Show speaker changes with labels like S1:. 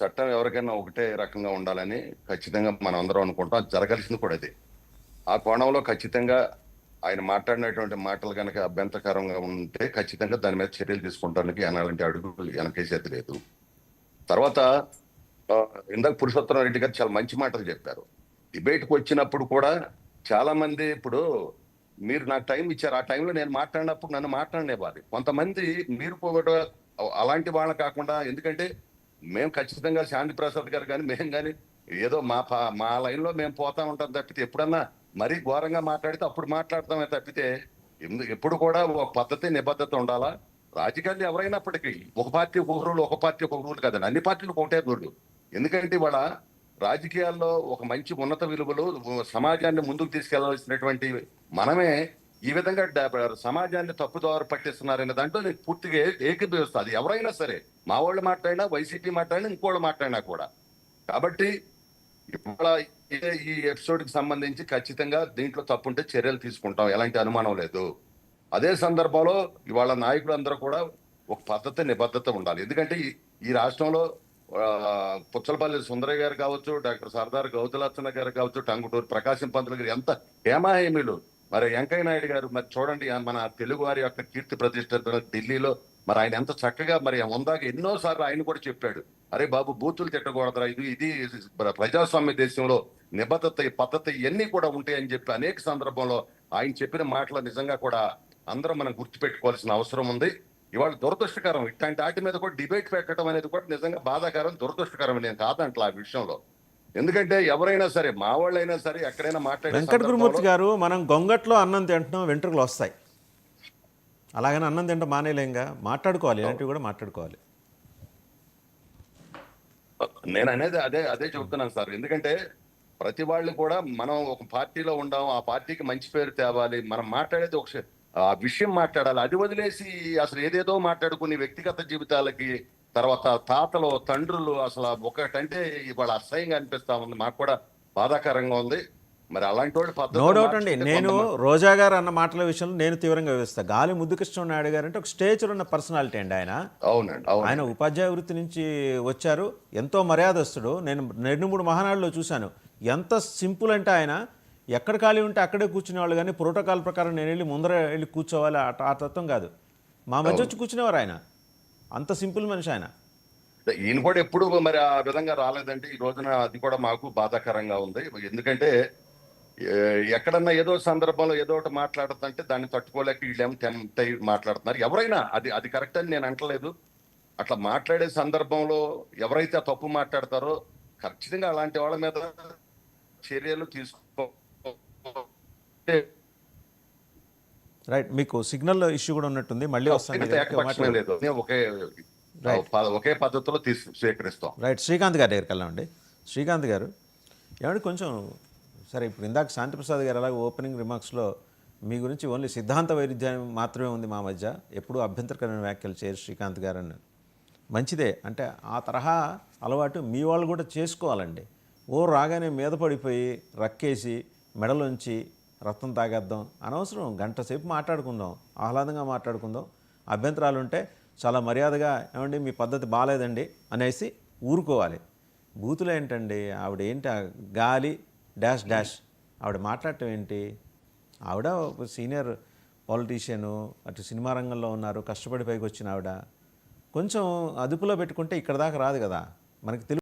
S1: చట్టం ఎవరికైనా ఒకటే రకంగా ఉండాలని ఖచ్చితంగా మనం అందరం అనుకుంటాం జరగాల్సింది కూడా అది. ఆ కోణంలో ఖచ్చితంగా ఆయన మాట్లాడినటువంటి మాటలు కనుక అభ్యంతరకరంగా ఉంటే ఖచ్చితంగా దాని మీద చర్యలు తీసుకుంటానికి ఎలాంటి అడుగులు వెనకేసేది లేదు. తర్వాత ఇందాక పురుషోత్తరం రెడ్డి గారు చాలా మంచి మాటలు చెప్పారు. డిబేట్కి వచ్చినప్పుడు కూడా చాలా మంది ఇప్పుడు మీరు నాకు టైం ఇచ్చారు ఆ టైంలో నేను మాట్లాడినప్పుడు నన్ను మాట్లాడనేవారు కొంతమంది మీరు కూడా అలాంటి వాళ్ళ కాకుండా ఎందుకంటే మేము ఖచ్చితంగా శాంతి ప్రసాద్ గారు కానీ మేము కానీ ఏదో మా పా- మా లైన్లో మేము పోతా ఉంటాం తప్పితే ఎప్పుడన్నా మరీ ఘోరంగా మాట్లాడితే అప్పుడు మాట్లాడతామే తప్పితే ఎప్పుడు కూడా ఒక పద్ధతి నిబద్ధత ఉండాలా? రాజకీయాలు ఎవరైనప్పటికీ ఒక పార్టీ ఒక రూలు ఒక పార్టీ ఒక రూలు కదండి. అన్ని పార్టీలు ఒకటే రూలు ఎందుకంటే ఇవాళ రాజకీయాల్లో ఒక మంచి ఉన్నత విలువలు సమాజాన్ని ముందుకు తీసుకెళ్ళాల్సినటువంటి మనమే ఈ విధంగా సమాజాన్ని తప్పుదారు పట్టిస్తున్నారనే దాంట్లో నేను పూర్తిగా ఏకీభవిస్తాను అది ఎవరైనా సరే మా వాళ్ళు మాట్లాడినా వైసీపీ మాట్లాడినా ఇంకోళ్ళు మాట్లాడినా కూడా. కాబట్టి ఇవాళ ఈ- ఎపిసోడ్కి సంబంధించి ఖచ్చితంగా దీంట్లో తప్పుంటే చర్యలు తీసుకుంటాం. ఎలాంటి అనుమానం లేదు. అదే సందర్భంలో ఇవాళ నాయకులందరూ కూడా ఒక పద్ధతి నిబద్ధత ఉండాలి. ఎందుకంటే ఈ- రాష్ట్రంలో పుచ్చలపల్లి సుందరయ్య గారు కావచ్చు డాక్టర్ సర్దార్ గౌతులచ్చన్న గారు కావచ్చు టంగుటూరు ప్రకాశం పంతులు గారు ఎంత హేమాహేమీలు మరి వెంకయ్య నాయుడు గారు మరి చూడండి మన తెలుగు వారి యొక్క కీర్తి ప్రతిష్ట ఢిల్లీలో మరి ఆయన ఎంత చక్కగా మరి ఉందాక ఎన్నోసార్లు ఆయన కూడా చెప్పాడు. అరే బాబు బూతులు తిట్టకూడదురా ఇది ఇది ప్రజాస్వామ్య దేశంలో నిబద్ధత పద్ధతి ఇవన్నీ కూడా ఉంటాయని చెప్పి అనేక సందర్భంలో ఆయన చెప్పిన మాటలు నిజంగా కూడా అందరం మనం గుర్తుపెట్టుకోవాల్సిన అవసరం ఉంది. ఇవాళ దురదృష్టకరం ఇట్లాంటి వాటి మీద కూడా డిబేట్ పెట్టడం అనేది కూడా నిజంగా బాధాకరం దురదృష్టకరం నేను కాదంట్లా ఆ విషయంలో. ఎందుకంటే ఎవరైనా సరే మా వాళ్ళైనా సరే ఎక్కడైనా మాట్లాడే
S2: వెంకట గురుమూర్తి గారు మనం గొంగట్లో అన్నం తింటున్నాం వెంట్రుకలు వస్తాయి. అలాగని అన్నం తింటాం మానేలేంగా? మాట్లాడుకోవాలి ఇలాంటివి కూడా మాట్లాడుకోవాలి.
S1: నేను అనేది అదే అదే చెబుతున్నాను సార్. ఎందుకంటే ప్రతి వాళ్ళు కూడా మనం ఒక పార్టీలో ఉండాం ఆ పార్టీకి మంచి పేరు తేవాలి మనం మాట్లాడేది ఒక ఆ విషయం మాట్లాడాలి అది వదిలేసి అసలు ఏదేదో మాట్లాడుకుని వ్యక్తిగత జీవితాలకి తర్వాత తాతలు తండ్రులు అసలు ఒకటంటే ఇవాళ అసహ్యంగా అనిపిస్తా ఉంది. మాకు కూడా బాధాకరంగా ఉంది. మరి అలాంటి వాళ్ళు
S2: నో డౌట్ అండి. నేను రోజా గారు అన్న మాటల విషయంలో నేను తీవ్రంగా వివరిస్తాను గాలి ముద్దుకృష్ణ నాయుడు గారు అంటే ఒక స్టేచర్ ఉన్న పర్సనాలిటీ అండి ఆయన.
S1: అవునండి అవును
S2: ఆయన ఉపాధ్యాయ వృత్తి నుంచి వచ్చారు. ఎంతో మర్యాదస్తుడు. నేను రెండు మూడు మహానాడులో చూశాను. ఎంత సింపుల్ అంటే ఆయన ఎక్కడ ఖాళీ ఉంటే అక్కడే కూర్చునేవాళ్ళు కానీ ప్రోటోకాల్ ప్రకారం నేను వెళ్ళి ముందర వెళ్ళి కూర్చోవాలి. ఆ తత్వం కాదు. మా మధ్య వచ్చి కూర్చునేవారు ఆయన. అంత సింపుల్ మనిషి ఆయన.
S1: ఈయన కూడా ఎప్పుడు మరి ఆ విధంగా రాలేదంటే ఈ రోజున అది కూడా మాకు బాధాకరంగా ఉంది. ఎందుకంటే ఎక్కడన్నా ఏదో సందర్భంలో ఏదో ఒకటి మాట్లాడుతుంటే దాన్ని తట్టుకోలేక వీళ్ళేమో టెంప్ట్ అయ్యి మాట్లాడుతున్నారు. ఎవరైనా అది అది కరెక్ట్ అని నేను అంటలేదు అట్లా మాట్లాడే సందర్భంలో ఎవరైతే ఆ తప్పు మాట్లాడతారో ఖచ్చితంగా అలాంటి వాళ్ళ మీద చర్యలు తీసుకో
S2: రైట్ మీకు సిగ్నల్ ఇష్యూ కూడా ఉన్నట్టుంది. మళ్ళీ వస్తాను.
S1: ఒకే ఒకే పద్ధతిలో తీసు స్వీకరిస్తాం.
S2: రైట్ శ్రీకాంత్ గారి దగ్గరికి వెళ్ళామండి శ్రీకాంత్ గారు ఏమంటే కొంచెం సరే ఇప్పుడు ఇందాక శాంతిప్రసాద్ గారు అలాగే ఓపెనింగ్ రిమార్క్స్లో మీ గురించి ఓన్లీ సిద్ధాంత వైరుధ్యం మాత్రమే ఉంది మా మధ్య. ఎప్పుడూ అభ్యంతరకరమైన వ్యాఖ్యలు చేయరు శ్రీకాంత్ గారు అని. మంచిదే. అంటే ఆ తరహా అలవాటు మీ వాళ్ళు కూడా చేసుకోవాలండి. ఓ రాగానే మీద పడిపోయి రక్కేసి మెడలోంచి రక్తం తాగేద్దాం. అనవసరం గంట సేపు మాట్లాడుకుందాం ఆహ్లాదంగా మాట్లాడుకుందాం. అభ్యంతరాలు ఉంటే చాలా మర్యాదగా ఏమండి మీ పద్ధతి బాగాలేదండి అనేసి ఊరుకోవాలి. బూతులు ఏంటండి? ఆవిడ ఏంటి? గాలి డాష్ డాష్. ఆవిడ మాట్లాడటం ఏంటి? ఆవిడ ఒక సీనియర్ పాలిటీషియను అటు సినిమా రంగంలో ఉన్నారు కష్టపడి పైకి వచ్చిన ఆవిడ. కొంచెం అదుపులో పెట్టుకుంటే ఇక్కడ దాకా రాదు కదా. మనకి తెలుగు